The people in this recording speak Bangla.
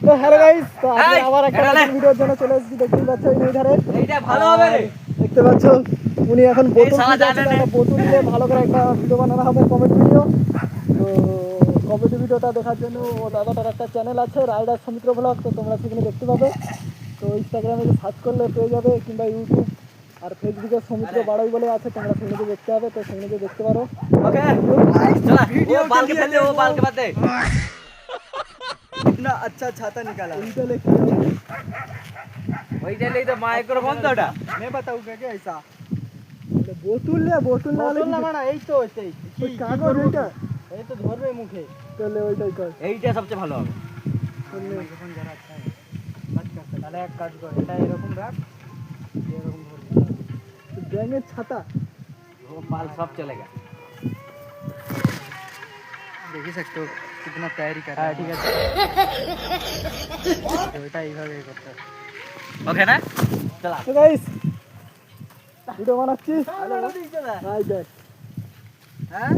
তো হ্যালো গাইস তো আজকে আবার একটা ভিডিওর জন্য চলে এসেছি দেখতে পাচ্ছ এই ধারে। এইটা ভালো হবে দেখতে পাচ্ছ উনি এখন বোতল বোতল দিয়ে ভালো করে একটা ভিডিও বানানো হবে কমেডি ভিডিও তো কমেডি ভিডিওটা দেখার জন্য ও দাদাটার একটা চ্যানেল আছে রাইডার সমুদ্র ব্লগ তো তোমরা সেখানে দেখতে পাবে। তো ইনস্টাগ্রামে সার্চ করলে পেয়ে যাবে কিংবা ইউটিউব আর ফেসবুকে সমুদ্র বাড়াই বলে আছে তোমরা সেগুলোকে দেখতে হবে তো সেগুলোকে দেখতে পারো। ওকে। ভিডিও বালকে ফেলে ও বালকে বাদ बात दे इतना अच्छा छाता निकाला এইটা লিখতে হবে ওইটা লেই তো মাইক্রোফোন তো ওটা मैं बताऊँ क्या क्या ऐसा বোতল নিয়ে বোতল না হলে बोतल ना কি- माना यही तो ऐसे ही ওই কাগজ ওইটা ये तो धरबे मुखे তাহলে ওইটাই কর এইটা সবচেয়ে ভালো হবে তাহলে মাইক্রোফোন যারা अच्छा है बात कर सकते তাহলে এক কাজ কর এটা এরকম রাখ এরকম ধরবি ব্যাঙের ছাতা वो बाल सब चलेगा देख ही सकते हो কিতনা তৈরি করা। হ্যাঁ ঠিক আছে। ওটা এইভাবে করতে ওকে না? চলা। তো গাইস ভিডিও বানাচ্ছি। হ্যাঁ? হ্যাঁ